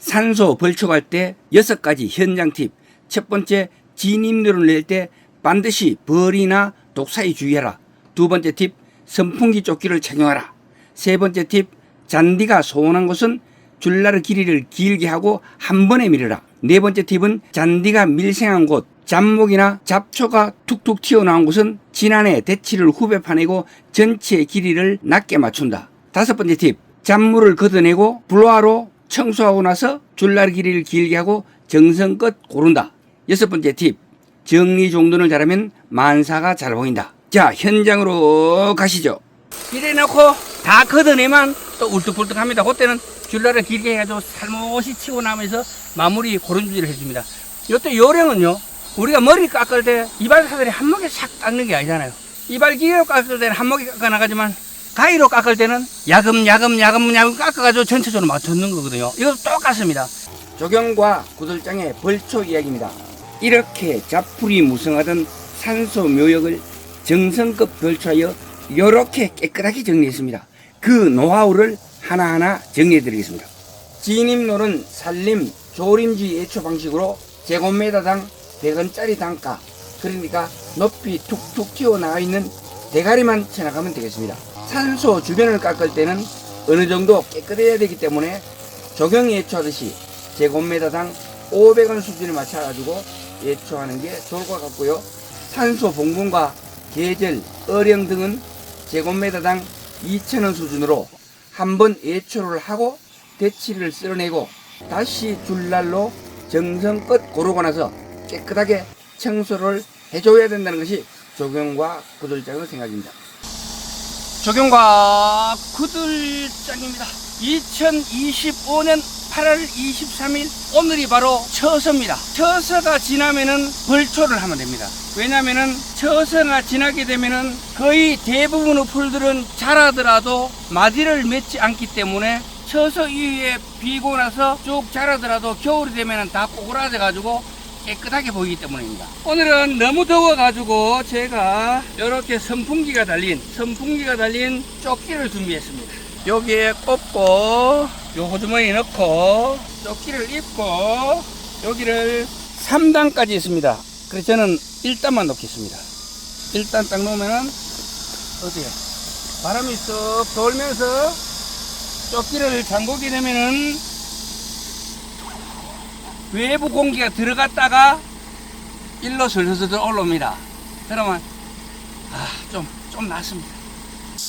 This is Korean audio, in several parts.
산소 벌초할 때 여섯 가지 현장 팁. 첫 번째, 진입로를 낼때 반드시 벌이나 독사에 주의하라. 두 번째 팁, 선풍기 조끼를 착용하라. 세 번째 팁, 잔디가 소원한 곳은 줄나르 길이를 길게 하고 한 번에 밀어라. 네 번째 팁은 잔디가 밀생한 곳, 잡목이나 잡초가 툭툭 튀어나온 곳은 지난해 대치를 후배 파내고 전체 길이를 낮게 맞춘다. 다섯 번째 팁, 잔물을 걷어내고 블로아로 청소하고 나서 줄나르 길이를 길게 하고 정성껏 고른다. 여섯 번째 팁, 정리 정돈을 잘하면 만사가 잘 보인다. 자, 현장으로 가시죠. 이래 놓고 다 걷어내만 또 울뚝불뚝합니다. 그때는 줄라를 길게 해가지고 살못이 치고 나면서 마무리 고른 주지를 해줍니다. 요때 요령은요. 우리가 머리 깎을 때 이발 사들이 한 목에 싹 깎는 게 아니잖아요. 이발 기계로 깎을 때는 한 목에 깎아 나가지만 가위로 깎을 때는 야금 야금 야금 야금 깎아가지고 전체적으로 맞춰놓는 거거든요. 이것도 똑같습니다. 조경과 구들장의 벌초 이야기입니다. 이렇게 잡풀이 무성하던 산소 묘역을 정성껏 벌초하여 이렇게 깨끗하게 정리했습니다. 그 노하우를 하나하나 정리해 드리겠습니다. 진입로는 산림, 조림지 예초 방식으로 제곱미터당 100원짜리 단가 그러니까 높이 툭툭 튀어나와 있는 대가리만 쳐나가면 되겠습니다. 산소 주변을 깎을 때는 어느 정도 깨끗해야 되기 때문에 조경 예초하듯이 제곱미터당 500원 수준에 맞춰가지고 예초하는 게 좋을 것 같고요. 산소 봉분과 계절, 어령 등은 제곱미터당 2,000원 수준으로 한 번 예초를 하고 대치를 쓸어내고 다시 줄날로 정성껏 고르고 나서 깨끗하게 청소를 해줘야 된다는 것이 조경과 구들장의 생각입니다. 조경과 구들장입니다. 2025년 8월 23일 오늘이 바로 처서입니다. 처서가 지나면은 벌초를 하면 됩니다. 왜냐면은 처서가 지나게 되면은 거의 대부분의 풀들은 자라더라도 마디를 맺지 않기 때문에 처서 이후에 비고 나서 쭉 자라더라도 겨울이 되면은 다 꼬그라져 가지고 깨끗하게 보이기 때문입니다. 오늘은 너무 더워가지고 제가 이렇게 선풍기가 달린 선풍기가 달린 조끼를 준비했습니다. 여기에 꽂고 요 호주머니 넣고 조끼를 입고 여기를 3단까지 있습니다. 그래서 저는 1단만 넣겠습니다. 1단 딱 놓으면은 어디에 바람이 쏙 돌면서 조끼를 잠그게 되면은 외부 공기가 들어갔다가 일로 슬슬슬 올라옵니다. 그러면 아, 좀, 좀 낫습니다.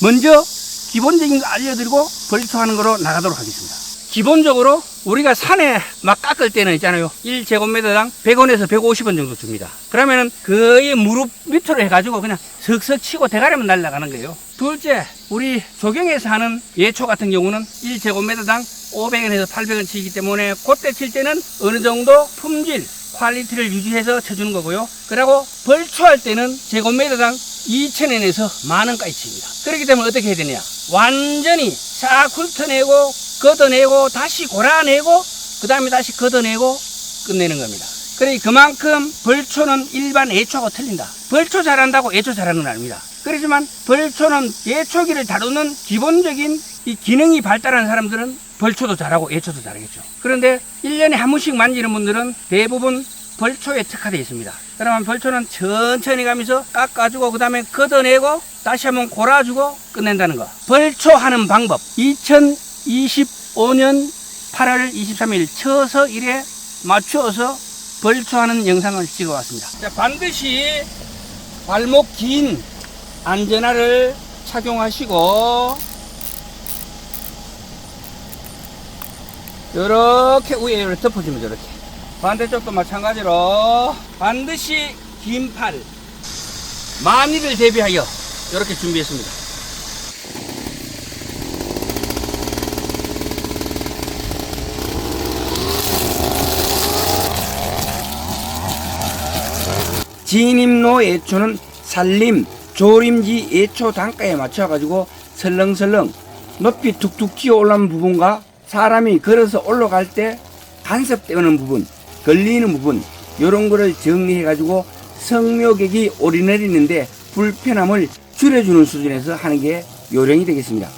먼저 기본적인 거 알려드리고 벌초하는 거로 나가도록 하겠습니다. 기본적으로 우리가 산에 막 깎을 때는 있잖아요. 1제곱미터당 100원에서 150원 정도 줍니다. 그러면은 거의 무릎 밑으로 해가지고 그냥 석석 치고 대가리만 날아가는 거예요. 둘째, 우리 조경에서 하는 예초 같은 경우는 1제곱미터당 500원에서 800원 치기 때문에 그때 칠 때는 어느 정도 품질, 퀄리티를 유지해서 쳐주는 거고요. 그리고 벌초할 때는 제곱미터당 2,000원에서 만원까지 칩니다. 그렇기 때문에 어떻게 해야 되냐. 완전히 싹 훑어내고, 걷어내고, 다시 골아내고, 그 다음에 다시 걷어내고, 끝내는 겁니다. 그러니 그만큼 벌초는 일반 예초하고 틀린다. 벌초 잘한다고 예초 잘하는 건 아닙니다. 그렇지만 벌초는 예초기를 다루는 기본적인 이 기능이 발달한 사람들은 벌초도 잘하고 예초도 잘하겠죠. 그런데 1년에 한 번씩 만지는 분들은 대부분 벌초에 특화되어 있습니다. 그러면 벌초는 천천히 가면서 깎아주고 그 다음에 걷어내고 다시 한번 골아주고 끝낸다는 거. 벌초하는 방법. 2025년 8월 23일 처서 일에 맞추어서 벌초하는 영상을 찍어왔습니다. 자, 반드시 발목 긴 안전화를 착용하시고 이렇게 위에 이렇게 덮어주면 이렇게 반대쪽도 마찬가지로 반드시 긴팔 만일을 대비하여 이렇게 준비했습니다. 진입로 예초는 산림, 조림지 예초 단가에 맞춰 가지고 설렁설렁 높이 툭툭 튀어 올라온 부분과 사람이 걸어서 올라갈 때 간섭되는 부분, 걸리는 부분, 이런 거를 정리해가지고 성묘객이 오리내리는데 불편함을 줄여주는 수준에서 하는 게 요령이 되겠습니다.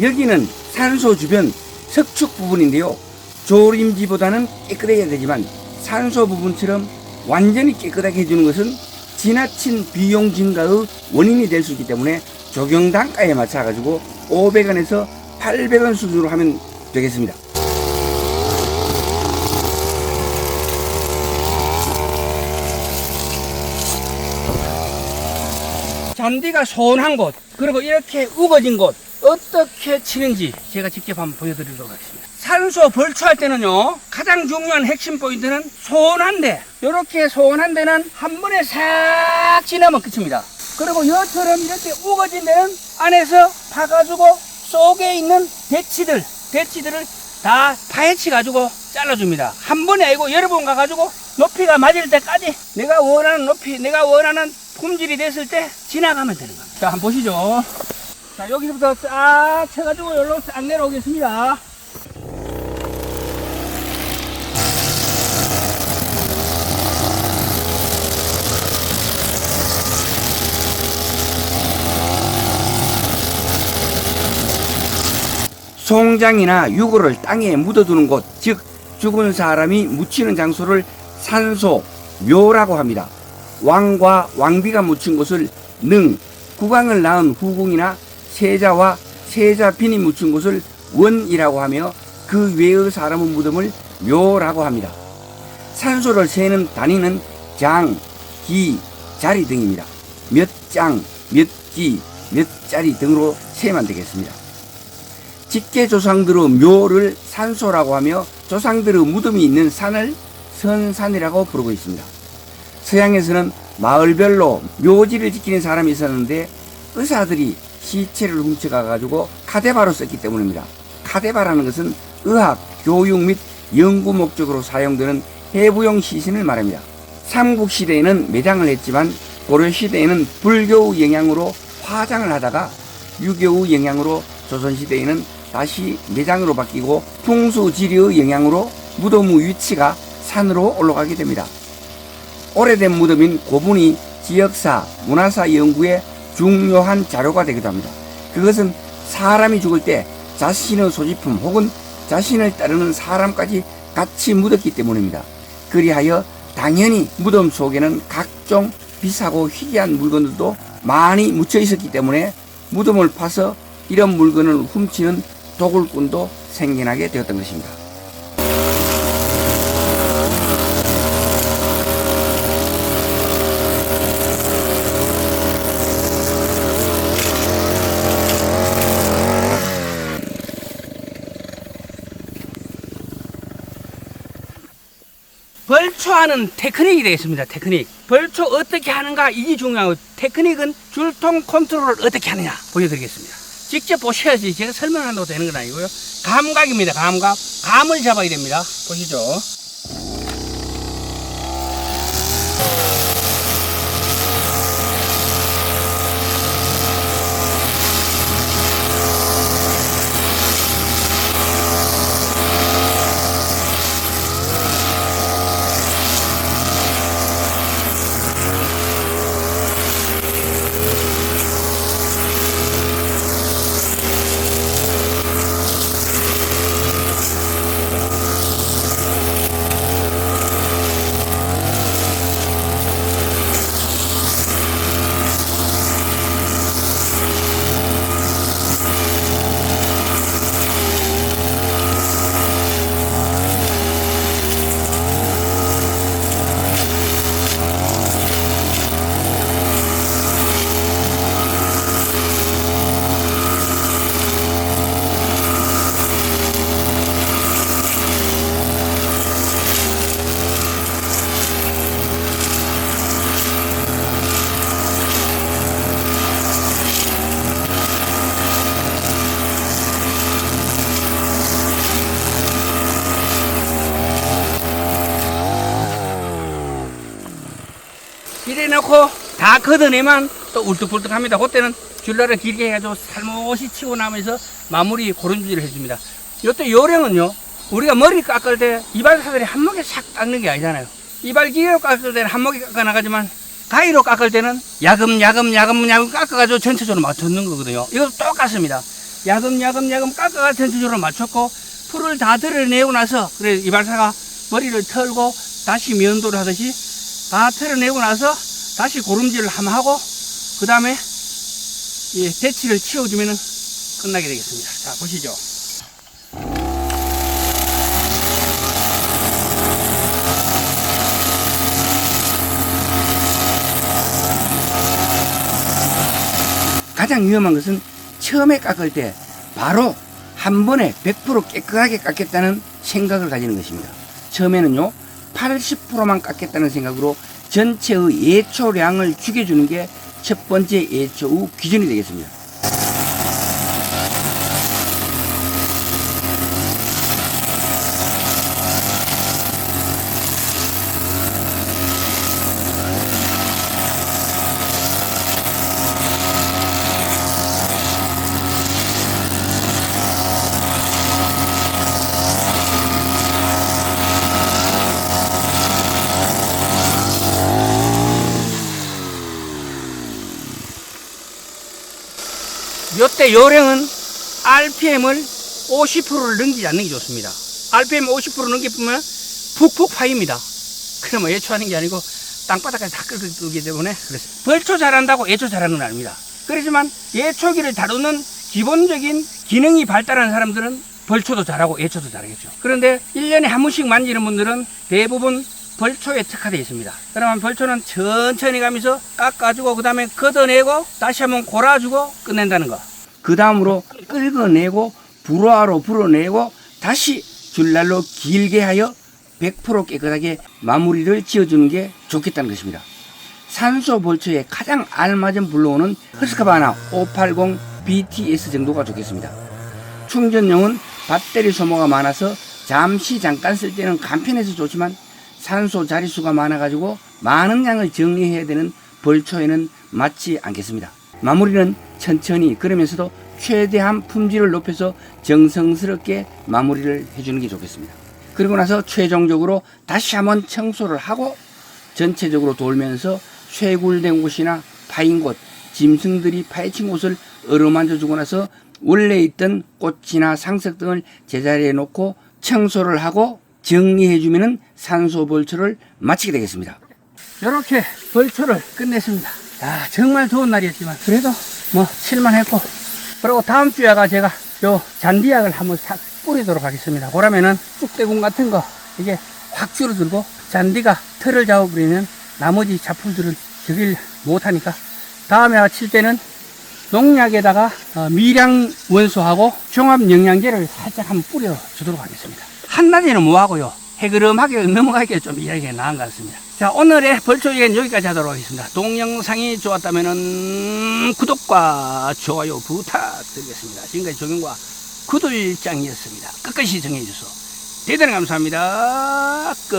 여기는 산소 주변 석축 부분인데요. 조림지보다는 깨끗해야 되지만 산소 부분처럼 완전히 깨끗하게 해주는 것은 지나친 비용 증가의 원인이 될 수 있기 때문에 적용 단가에 맞춰 가지고 500원에서 800원 수준으로 하면 되겠습니다. 잔디가 소원한 곳 그리고 이렇게 우거진 곳 어떻게 치는지 제가 직접 한번 보여드리도록 하겠습니다. 산소 벌초할 때는요 가장 중요한 핵심 포인트는 소원한데 이렇게 소원한 데는 한 번에 싹 지나면 끝입니다. 그리고 이처럼 이렇게 우거진 데는 안에서 파가지고 속에 있는 대치들 대치들을 다 파헤치 가지고 잘라줍니다. 한 번에 아니고 여러 번 가가지고 높이가 맞을 때까지 내가 원하는 높이, 내가 원하는 품질이 됐을 때 지나가면 되는 겁니다. 자, 한번 보시죠. 자, 여기서부터 쫙 쳐가지고 여기로 싹 내려오겠습니다. 송장이나 유골을 땅에 묻어두는 곳, 즉 죽은 사람이 묻히는 장소를 산소, 묘라고 합니다. 왕과 왕비가 묻힌 곳을 능, 국왕을 낳은 후궁이나 세자와 세자빈이 묻힌 곳을 원이라고 하며 그 외의 사람의 무덤을 묘라고 합니다. 산소를 세는 단위는 장, 기, 자리 등입니다. 몇 장, 몇 기, 몇 자리 등으로 세면 되겠습니다. 직계 조상들의 묘를 산소라고 하며 조상들의 무덤이 있는 산을 선산이라고 부르고 있습니다. 서양에서는 마을별로 묘지를 지키는 사람이 있었는데 의사들이 시체를 훔쳐가 가지고 카데바로 썼기 때문입니다. 카데바라는 것은 의학, 교육 및 연구 목적으로 사용되는 해부용 시신을 말합니다. 삼국 시대에는 매장을 했지만 고려 시대에는 불교의 영향으로 화장을 하다가 유교의 영향으로 조선 시대에는 다시 매장으로 바뀌고 풍수 지리의 영향으로 무덤의 위치가 산으로 올라가게 됩니다. 오래된 무덤인 고분이 지역사, 문화사 연구에 중요한 자료가 되기도 합니다. 그것은 사람이 죽을 때 자신의 소지품 혹은 자신을 따르는 사람까지 같이 묻었기 때문입니다. 그리하여 당연히 무덤 속에는 각종 비싸고 희귀한 물건들도 많이 묻혀 있었기 때문에 무덤을 파서 이런 물건을 훔치는 도굴꾼도 생겨나게 되었던 것입니다. 벌초하는 테크닉이 되겠습니다. 테크닉. 벌초 어떻게 하는가 이게 중요하고 테크닉은 줄통 컨트롤을 어떻게 하느냐 보여드리겠습니다. 직접 보셔야지 제가 설명한다고 되는 건 아니고요. 감각입니다. 감각. 감을 잡아야 됩니다. 보시죠. 이래 놓고 다 걷어내면 또 울뚝불뚝합니다. 그때는 줄라를 길게 해가지고 살못이 치고 나면서 마무리 고른주기를 해줍니다. 이때 요령은요. 우리가 머리 깎을 때 이발 사들이 한 목에 싹 깎는 게 아니잖아요. 이발 기계로 깎을 때는 한 목에 깎아 나가지만 가위로 깎을 때는 야금 야금 야금 야금 깎아가지고 전체적으로 맞춰는 거거든요. 이것도 똑같습니다. 야금 야금 야금 깎아가 전체적으로 맞췄고 풀을 다 드러내고 나서 그래 이발사가 머리를 털고 다시 면도를 하듯이 다 털어내고 나서 다시 고름질을 한번 하고 그 다음에 이 대치를 치워주면은 끝나게 되겠습니다. 자 보시죠. 가장 위험한 것은 처음에 깎을 때 바로 한 번에 100% 깨끗하게 깎겠다는 생각을 가지는 것입니다. 처음에는요, 80%만 깎겠다는 생각으로 전체의 예초량을 죽여주는 게 첫 번째 예초의 기준이 되겠습니다. 요때 요령은 RPM을 50%를 넘기지 않는 게 좋습니다. RPM 50% 넘기면 푹푹 파입니다. 그러면 예초하는 게 아니고 땅바닥까지 다 끓기 때문에 그래서 벌초 잘한다고 예초 잘하는 건 아닙니다. 그렇지만 예초기를 다루는 기본적인 기능이 발달한 사람들은 벌초도 잘하고 예초도 잘하겠죠. 그런데 1년에 한 번씩 만지는 분들은 대부분 벌초에 특화되어 있습니다. 그러면 벌초는 천천히 가면서 깎아주고 그 다음에 걷어내고 다시 한번 골아주고 끝낸다는 거. 그 다음으로 긁어내고 불화로 불어내고 다시 줄날로 길게 하여 100% 깨끗하게 마무리를 지어주는 게 좋겠다는 것입니다. 산소 벌초에 가장 알맞은 블로우는 허스카바나 580 BTS 정도가 좋겠습니다. 충전용은 배터리 소모가 많아서 잠시 잠깐 쓸 때는 간편해서 좋지만 산소 자릿수가 많아가지고 많은 양을 정리해야 되는 벌초에는 맞지 않겠습니다. 마무리는 천천히 그러면서도 최대한 품질을 높여서 정성스럽게 마무리를 해주는 게 좋겠습니다. 그리고 나서 최종적으로 다시 한번 청소를 하고 전체적으로 돌면서 쇠굴된 곳이나 파인 곳, 짐승들이 파헤친 곳을 어루만져 주고 나서 원래 있던 꽃이나 상석 등을 제자리에 놓고 청소를 하고 정리해 주면은 산소 벌초를 마치게 되겠습니다. 이렇게 벌초를 끝냈습니다. 아, 정말 좋은 날이었지만 그래도 뭐 칠만했고 그리고 다음 주에가 제가 요 잔디약을 한번 싹 뿌리도록 하겠습니다. 그러면은 쑥대gun 같은 거 이게 확 줄어들고 잔디가 털을 잡아버리면 나머지 잡풀들은 저길 못하니까 다음에 칠 때는 농약에다가 어, 미량 원소하고 종합 영양제를 살짝 한번 뿌려주도록 하겠습니다. 한낮에는 뭐하고요? 해그름하게 넘어가기가 좀 이야기가 나은 것 같습니다. 자, 오늘의 벌초 얘기는 여기까지 하도록 하겠습니다. 동영상이 좋았다면 구독과 좋아요 부탁드리겠습니다. 지금까지 조경과 구들장이었습니다. 끝까지 시청해주셔서 대단히 감사합니다. 끝.